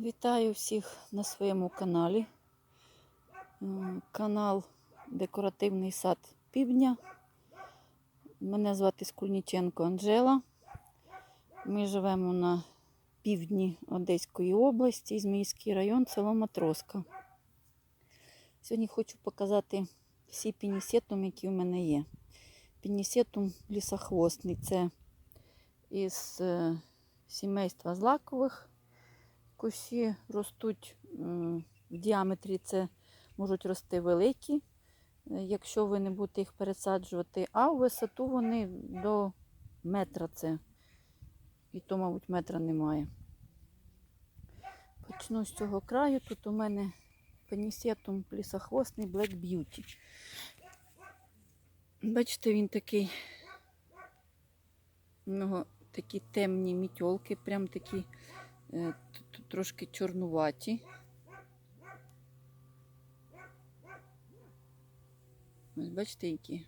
Вітаю всіх на своєму каналі. Канал Декоративний сад Півдня. Мене звати Скульніченко Анжела. Ми живемо на півдні Одеської області, Ізмаїльський район, село Матроска. Сьогодні хочу показати всі пінісетум, які в мене є. Пінісетум лісохвостний це із е, сімейства злакових кущі ростуть в діаметрі, це можуть рости великі, е, якщо ви не будете їх пересаджувати, а в висоту вони до метра це. І то, мабуть, метра немає. Почну з цього краю. Тут у мене пенісетум плісохвостний Black Beauty. Бачите, він такий, у нього такі темні мітьолки, прям такі е, трошки чорнуваті. Ось бачите, які.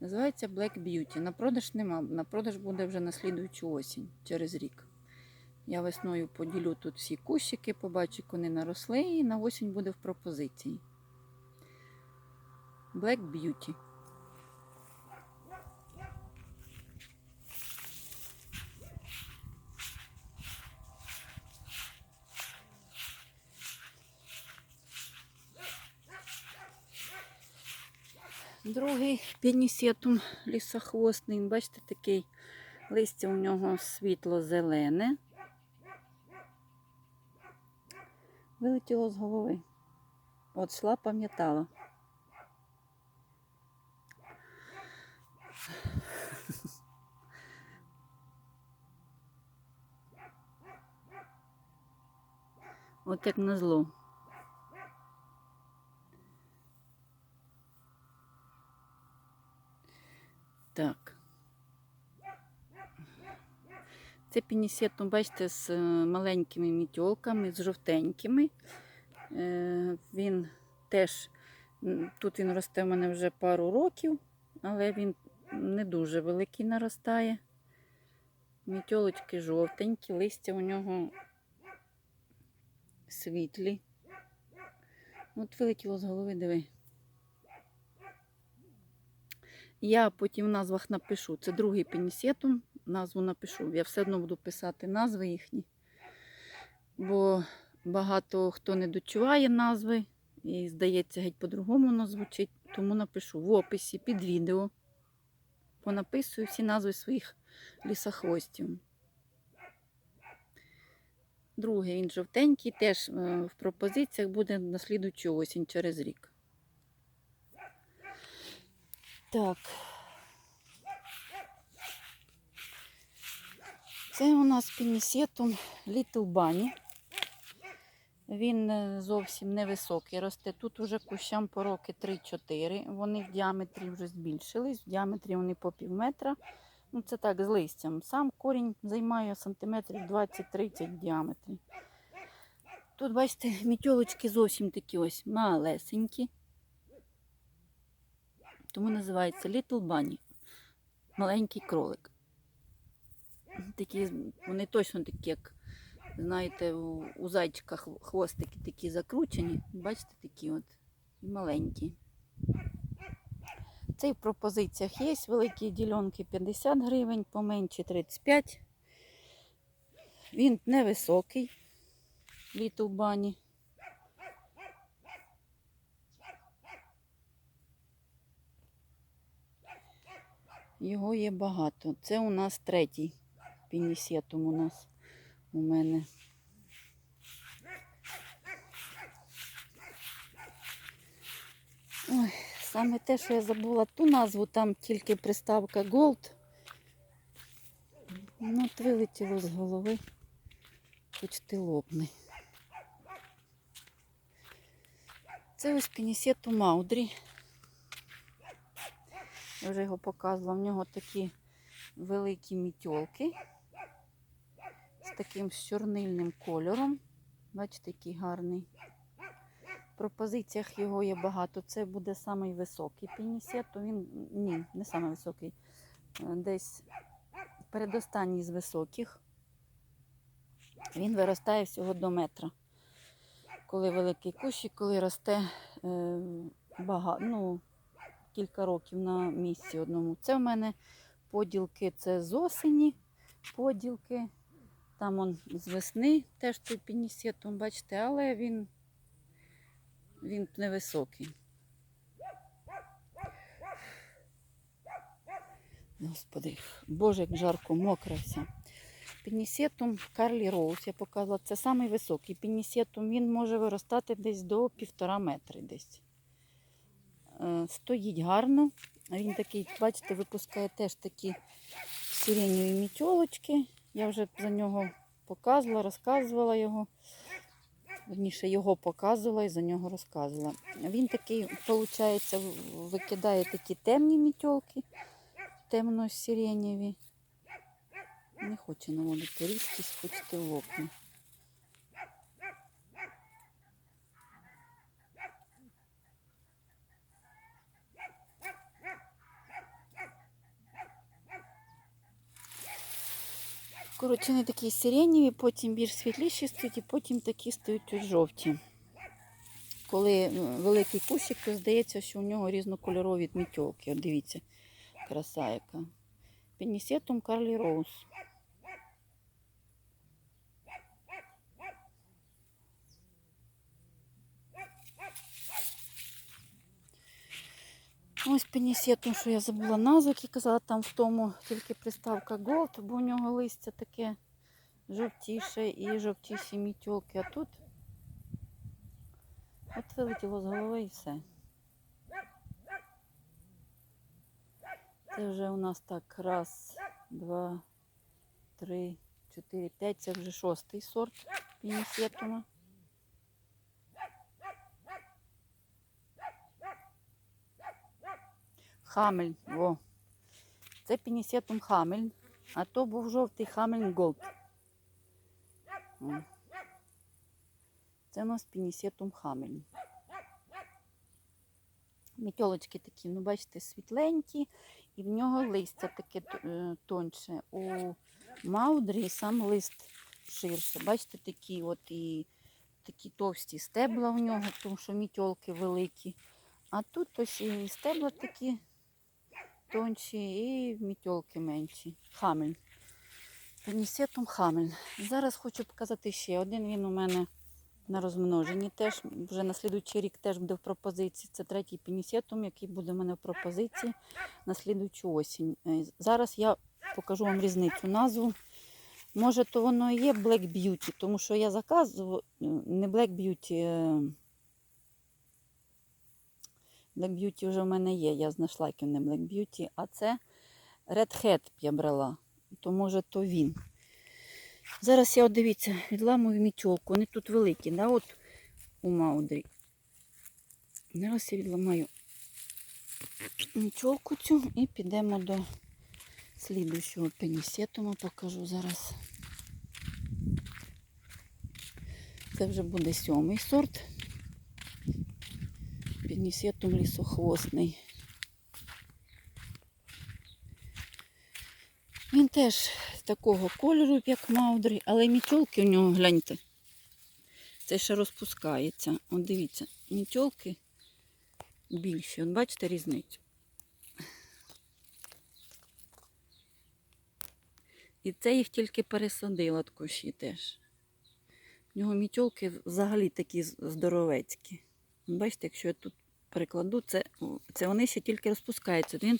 Називається Black Beauty. На продаж нема. На продаж буде вже на слідуючу осінь, через рік. Я весною поділю тут всі кущики, побачу, як вони наросли, і на осінь буде в пропозиції. Black Beauty. Другий пінісетум лісохвостний. Бачите, такий листя у нього світло-зелене. Вилетіло з голови. От шла, пам'ятала. От як назло. Так. Це пінісетум, бачите, з е, маленькими мітьолками, з жовтенькими. Е, Він теж, тут він росте в мене вже пару років, але він не дуже великий наростає. Мітьолочки жовтенькі, листя у нього світлі. От вилетіло з голови, диви. Я потім в назвах напишу. Це другий пенісетум. Назву напишу. Я все одно буду писати назви їхні. Бо багато хто не дочуває назви і, здається, геть по-другому воно звучить. Тому напишу в описі під відео. Понаписую всі назви своїх лісохвостів. Другий він жовтенький, теж е, в пропозиціях буде на слідучу осінь через рік. Так. Це у нас пінісетум Little Bunny. Він е, зовсім невисокий росте. Тут уже кущам по роки 3-4. Вони в діаметрі вже збільшились. В діаметрі вони по пів метра. Ну, це так, з листям. Сам корінь займає сантиметрів 20-30 в діаметрі. Тут, бачите, мітьолочки зовсім такі ось малесенькі. Тому називається Little Bunny. Маленький кролик. Такі, вони точно такі, як, знаєте, у, у зайчика хвостики такі закручені. Бачите, такі от маленькі. Цей в пропозиціях є. Великі ділянки 50 гривень, поменші 35. Він невисокий. Little Bunny. Його є багато. Це у нас третій пінісетум у нас у мене. Ой, саме те, що я забула ту назву, там тільки приставка Gold. Ну, от вилетіло з голови. Хоч ти лопни. Це ось пінісетум Маудрі. Я вже його показувала. В нього такі великі мітьолки таким чорнильним кольором. Бачите, який гарний. В пропозиціях його є багато. Це буде самий високий пінісет, то він ні, не самий високий. Е, Десь передостанній з високих. Він виростає всього до метра. Коли великий кущик, коли росте е, бага, ну, кілька років на місці одному. Це в мене поділки, це з осені поділки. Там он з весни теж той пінісетум, бачите, але він, він невисокий. Господи, боже, як жарко, мокре все. Пінісетум Карлі Роуз, я показувала, це самий високий пінісетум. Він може виростати десь до півтора метри десь. Е, Стоїть гарно. Він такий, бачите, випускає теж такі сиреневі мітьолочки. Я вже за нього показувала, розказувала його. Верніше, його показувала і за нього розказувала. Він такий, виходить, викидає такі темні мітьолки, темно-сиренєві. Не хоче наводити різкість, хоч в лопне. Коротше, вони такі сиренєві, потім більш світліші стають, і потім такі стають жовті. Коли великий кущик, то здається, що у нього різнокольорові. От дивіться, краса яка. Пенісетум Карлі Роуз. Ось пенісетум, що я забула назву, який казала, там в тому тільки приставка Gold, бо у нього листя таке жовтіше і жовтіші мітьолки. А тут от вилетіло з голови і все. Це вже у нас так раз, два, три, чотири, п'ять. Це вже шостий сорт пінісетума. Хамель. О. Це пінісетум хамель, а то був жовтий хамель голд. Це у нас пінісетум хамель. Мітьолочки такі, ну бачите, світленькі, і в нього листя таке е, тоньше. У маудрі сам лист ширше. Бачите, такі от і такі товсті стебла в нього, тому що мітьолки великі. А тут ось і стебла такі тонші і мітьолки менші. Хамель. Пенісетум хамель. Зараз хочу показати ще один. Він у мене на розмноженні теж. Вже на слідуючий рік теж буде в пропозиції. Це третій пенісетум, який буде в мене в пропозиції на слідуючу осінь. Е, Зараз я покажу вам різницю назву. Може, то воно і є Black Beauty, тому що я заказував е, не Black Beauty. Black Beauty вже в мене є. Я знайшла не Black Beauty, а це Red Hat я брала. То може то він. Зараз я от дивіться, відламую мітьолку. Вони тут великі, да, от у Маудрі. Зараз я відламаю мітьолку цю і підемо до слідущого пенісетума. Покажу зараз. Це вже буде сьомий сорт. Пенісетум лісохвостний. Він теж такого кольору, як Маудрі, але мітьолки у нього, гляньте. Це ще розпускається. От дивіться, мітьолки більші. От бачите різницю? І це їх тільки пересадила от кущі теж. У нього мітьолки взагалі такі здоровецькі. Бачите, якщо я тут перекладу, це, це вони ще тільки розпускаються. Він,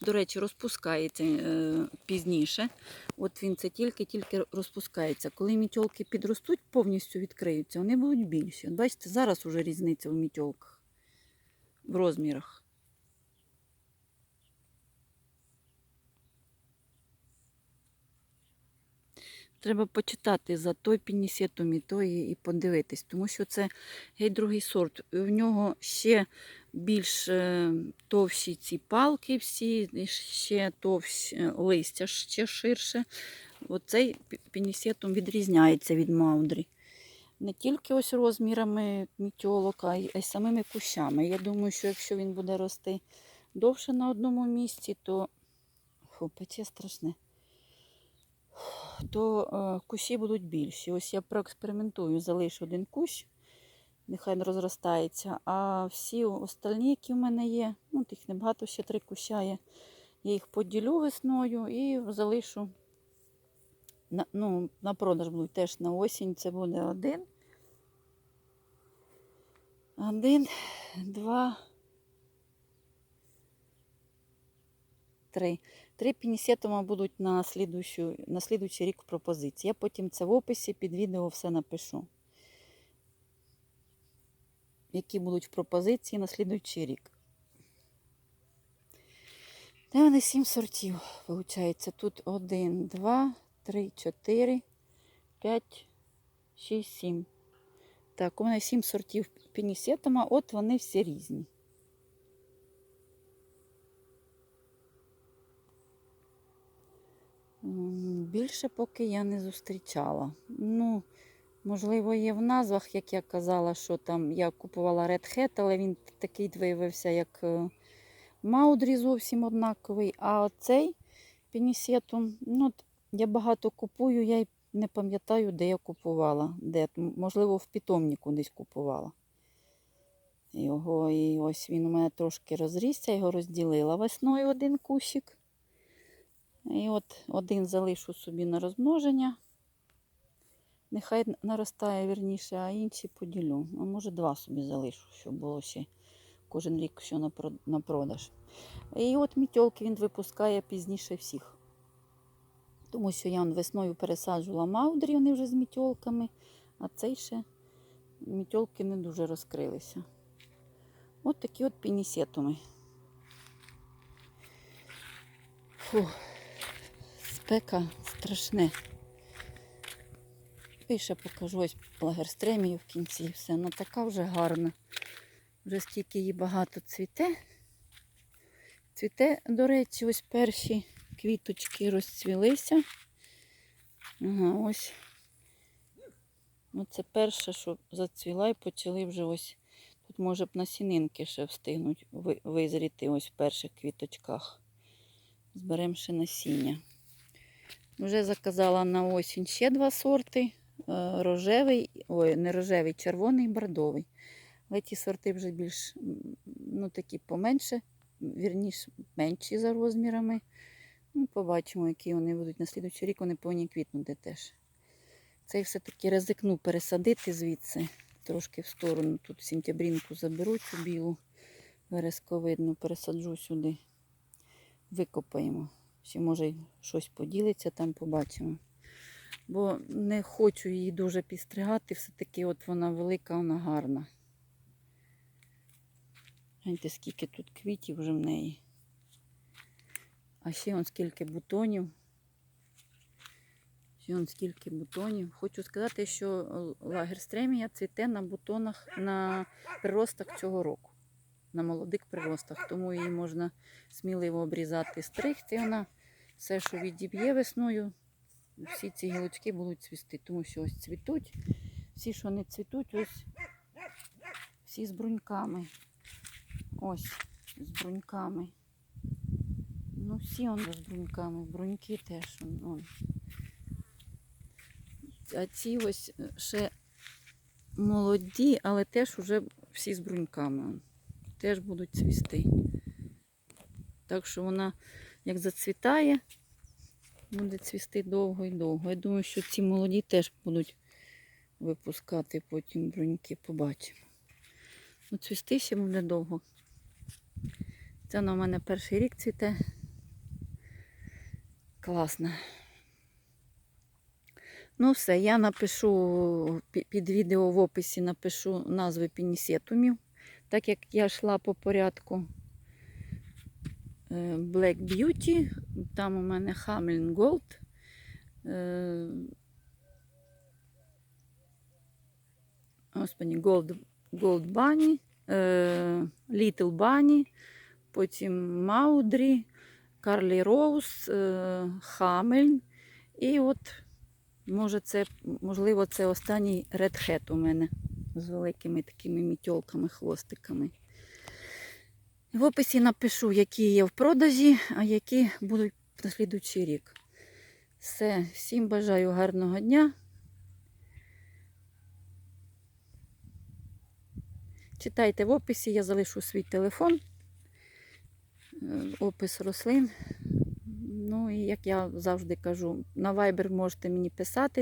до речі, розпускається е, пізніше. От він це тільки-тільки розпускається. Коли мітьолки підростуть, повністю відкриються, вони будуть більші. От бачите, зараз уже різниця в мітьолках, в розмірах. Треба почитати за той пінісетум і той і подивитись, тому що це геть другий сорт. В нього ще більш е, товщі ці палки всі, ще товщі е, листя ще ширше. Оцей пі- пінісетум відрізняється від маудрі. Не тільки ось розмірами мітьолок, а й самими кущами. Я думаю, що якщо він буде рости довше на одному місці, то Фу, страшне. То е, кущі будуть більші. Ось я проекспериментую, залишу один кущ, нехай розростається. А всі остальні, які в мене є, ну тих небагато, ще три куща є. Я їх поділю весною і залишу на, ну, на продаж будуть теж на осінь. Це буде один. Один, два, три. Три пінісетума будуть на, слідущу, на слідуючий рік в пропозиції. Я потім це в описі під відео все напишу. Які будуть в пропозиції на слідуючий рік. Де вони сім сортів, виходить. Тут один, два, три, чотири, п'ять, шість, сім. Так, у мене сім сортів пінісетума, от вони всі різні. Більше поки я не зустрічала. Ну, можливо, є в назвах, як я казала, що там я купувала Red Hat, але він такий виявився, як е, Маудрі зовсім однаковий. А цей пінісетум, ну, я багато купую, я й не пам'ятаю, де я купувала. Де. Можливо, в питомнику десь купувала. Його, і ось він у мене трошки розрісся, його розділила весною один кущик. І от один залишу собі на розмноження. Нехай наростає вірніше, а інші поділю. А може два собі залишу, щоб було ще кожен рік що на продаж. І от мітьолки він випускає пізніше всіх. Тому що я весною пересаджувала маудрі, вони вже з мітьолками, а цей ще мітьолки не дуже розкрилися. От такі от пінісетуми. Фух спека страшне. І ще покажу ось лагерстремію в кінці. Все, вона така вже гарна. Вже стільки її багато цвіте. Цвіте, до речі, ось перші квіточки розцвілися. Ага, ось. Оце перше, що зацвіла і почали вже ось. Тут може б насінинки ще встигнуть визріти ось в перших квіточках. Зберемо ще насіння. Вже заказала на осінь ще два сорти. е, Рожевий, ой, не рожевий, червоний, бордовий. Але ті сорти вже більш ну, такі поменше, вірніше, менші за розмірами. Ну, побачимо, які вони будуть. На слідуючий рік вони повинні квітнути теж. Цей все-таки ризикну пересадити звідси, трошки в сторону. Тут сентябрінку заберу цю білу вересковидну, пересаджу сюди, викопаємо. Чи може щось поділиться, там побачимо. Бо не хочу її дуже підстригати, все-таки от вона велика, вона гарна. Гляньте, скільки тут квітів вже в неї. А ще он скільки бутонів. Ще он скільки бутонів. Хочу сказати, що лагерстремія цвіте на бутонах на приростах цього року. На молодих приростах. Тому її можна сміливо обрізати стригти. Вона все, що відіб'є весною, всі ці гілочки будуть цвісти, тому що ось цвітуть. Всі, що не цвітуть, ось всі з бруньками. Ось з бруньками. Ну, всі он з бруньками, бруньки теж. Он. А ці ось ще молоді, але теж уже всі з бруньками. Теж будуть цвісти. Так що вона як зацвітає, буде цвісти довго і довго. Я думаю, що ці молоді теж будуть випускати потім бруньки, побачимо. Ну, цвісти ще буде довго. Це у мене перший рік цвіте. Класно. Ну, все, я напишу під відео в описі напишу назви пінісетумів, так як я йшла по порядку. Е, Black Beauty, там у мене Hamelin Gold. е, Господи, Gold, Gold Bunny, е, Little Bunny, потім Маудрі, Карлі Роуз, Хамельн. І от, може, це, можливо, це останній Hat у мене з великими такими мітьолками, хвостиками. В описі напишу, які є в продажі, а які будуть на слідуючий рік. Все, всім бажаю гарного дня. Читайте в описі, я залишу свій телефон, е, опис рослин. Ну і як я завжди кажу, на Viber можете мені писати.